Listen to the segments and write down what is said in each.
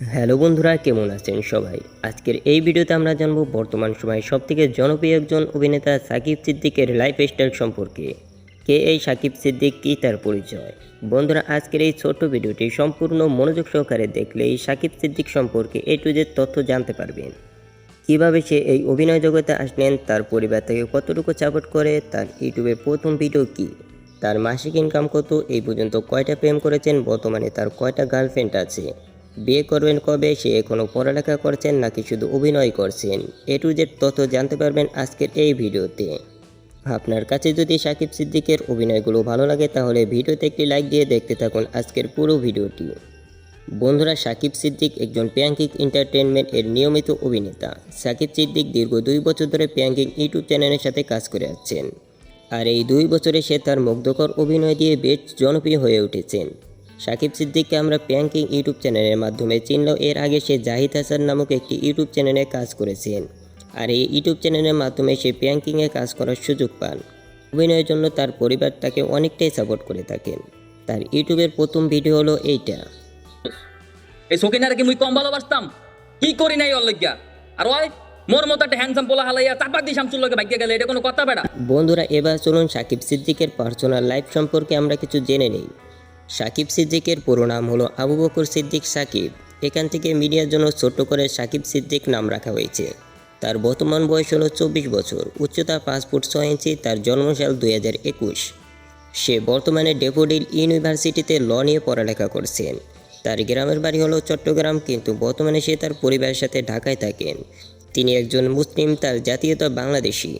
Hello বন্ধুরা, কেমন আছেন সবাই? আজকের এই ভিডিওতে আমরা জানব বর্তমান সময়ে সবথেকে জনপ্রিয় একজন অভিনেতা সাকিব সিদ্দিকের লাইফস্টাইল সম্পর্কে। কে এই সাকিব সিদ্দিক, কী তার পরিচয়? বন্ধুরা, আজকের এই ছোট্ট ভিডিওটি সম্পূর্ণ মনোযোগ সহকারে দেখলে এই সাকিব সিদ্দিক সম্পর্কে এ টু জেড তথ্য জানতে পারবেন। কীভাবে সে এই অভিনয় জগতে আসলেন, তার পরিবার থেকে কতটুকু সাপোর্ট করে, তার ইউটিউবের প্রথম ভিডিও কি, তার মাসিক ইনকাম কত, এই পর্যন্ত কয়টা প্রেম করেছেন, বর্তমানে তার কয়টা গার্লফ্রেন্ড আছে। বিয়ে করবেন কবে? সে এখনও পড়ালেখা করছেন নাকি শুধু অভিনয় করছেন? এ টু জেড তথ্য জানতে পারবেন আজকের এই ভিডিওতে। আপনার কাছে যদি সাকিব সিদ্দিকের অভিনয়গুলো ভালো লাগে, তাহলে ভিডিওতে একটি লাইক দিয়ে দেখতে থাকুন আজকের পুরো ভিডিওটি। বন্ধুরা, সাকিব সিদ্দিক একজন প্যাঙ্কিক এন্টারটেনমেন্ট এর নিয়মিত অভিনেতা। সাকিব সিদ্দিক দীর্ঘ দুই বছর ধরে প্যাঙ্কিং ইউটিউব চ্যানেলের সাথে কাজ করে আসছেন। আর এই দুই বছরে সে তার মুগ্ধকর অভিনয় দিয়ে বেশ জনপ্রিয় হয়ে উঠেছেন। সাকিব সিদ্দিককে আমরা প্যাঙ্কিং ইউটিউব চ্যানেলের মাধ্যমে চিনলেও এর আগে সে জাহিদ হাসান নামক একটি ইউটিউব চ্যানেলে কাজ করেছেন। আর এই ইউটিউব চ্যানেলের মাধ্যমে সে প্যাঙ্কিংয়ে কাজ করার সুযোগ পান। অভিনয়ের জন্য তার পরিবার তাকে অনেকটাই সাপোর্ট করে থাকেন। তার ইউটিউবের প্রথম ভিডিও হলো এইটা। এই সকিনারে মুই কম ভালোবাসতাম। কি করি নাই ওর আর ওই মোর মতো একটা হ্যান্ডসাম পোলা হালাইয়া চাপা দিয়ে শামসুর লগে ভাগ্যে গেলে এটা কোনো কথা বেড়া। বন্ধুরা এবার চলুন সাকিব সিদ্দিকের পার্সোনাল লাইফ সম্পর্কে আমরা কিছু জেনে নিই। সাকিব সিদ্দিকের পুরো নাম হলো আবু বকর সিদ্দিক সাকিব। এখান থেকে মিডিয়ার জন্য ছোট্ট করে সাকিব সিদ্দিক নাম রাখা হয়েছে। তার বর্তমান বয়স হলো চব্বিশ বছর, উচ্চতা পাঁচ ফুট ছয় ইঞ্চি, তার জন্মসাল দুই হাজার একুশ। সে বর্তমানে ডেফোডিল ইউনিভার্সিটিতে ল নিয়ে পড়ালেখা করছেন। তার গ্রামের বাড়ি হলো চট্টগ্রাম, কিন্তু বর্তমানে সে তার পরিবারের সাথে ঢাকায় থাকেন। তিনি একজন মুসলিম, তার জাতীয়তা বাংলাদেশি।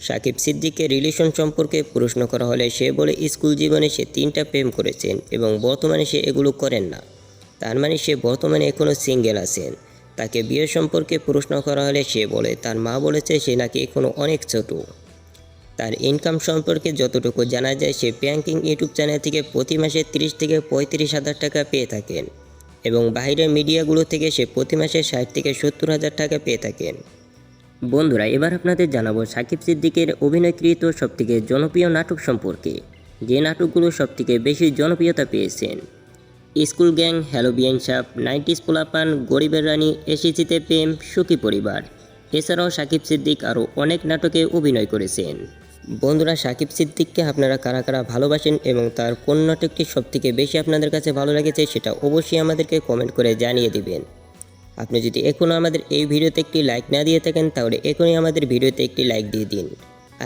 সাকিব সিদ্দিকের রিলেশন সম্পর্কে প্রশ্ন করা হলে সে বলে, স্কুল জীবনে সে তিনটা প্রেম করেছেন এবং বর্তমানে সে এগুলো করেন না। তার মানে সে বর্তমানে এখনও সিঙ্গেল আছেন। তাকে বিয়ে সম্পর্কে প্রশ্ন করা হলে সে বলে, তার মা বলেছে সে নাকি এখনও অনেক ছোট। তার ইনকাম সম্পর্কে যতটুকু জানা যায়, সে ব্যাংকিং ইউটিউব চ্যানেল থেকে প্রতি মাসে তিরিশ থেকে পঁয়ত্রিশ হাজার টাকা পেয়ে থাকেন এবং বাইরের মিডিয়াগুলো থেকে সে প্রতি মাসে ষাট থেকে সত্তর হাজার টাকা পেয়ে থাকেন। বন্ধুরা, এবার আপনাদের জানাব সাকিব সিদ্দিকের অভিনয়কৃত সবথেকে জনপ্রিয় নাটক সম্পর্কে। যে নাটকগুলো সবথেকে বেশি জনপ্রিয়তা পেয়েছেন। স্কুল গ্যাং, হ্যালো বিয়ান সাপ নাইনটিস পোলাপান, গরিবের রানী এসিসিতে প্রেম, সুখী পরিবার। এছাড়াও সাকিব সিদ্দিক আরও অনেক নাটকে অভিনয় করেছেন। বন্ধুরা, সাকিব সিদ্দিককে আপনারা কারা কারা ভালোবাসেন এবং তার কোন নাটকটি সবথেকে বেশি আপনাদের কাছে ভালো লেগেছে সেটা অবশ্যই আমাদেরকে কমেন্ট করে জানিয়ে দিবেন। আপনি যদি এখনও আমাদের এই ভিডিওতে একটি লাইক না দিয়ে থাকেন, তাহলে এখনই আমাদের ভিডিওতে একটি লাইক দিয়ে দিন।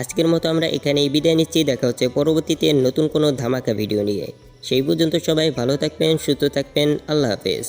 আজকের মতো আমরা এখানেই বিদায় নিচ্ছি। দেখা হচ্ছে পরবর্তীতে নতুন কোনো ধামাকা ভিডিও নিয়ে। সেই পর্যন্ত সবাই ভালো থাকবেন, সুস্থ থাকবেন। আল্লাহ হাফেজ।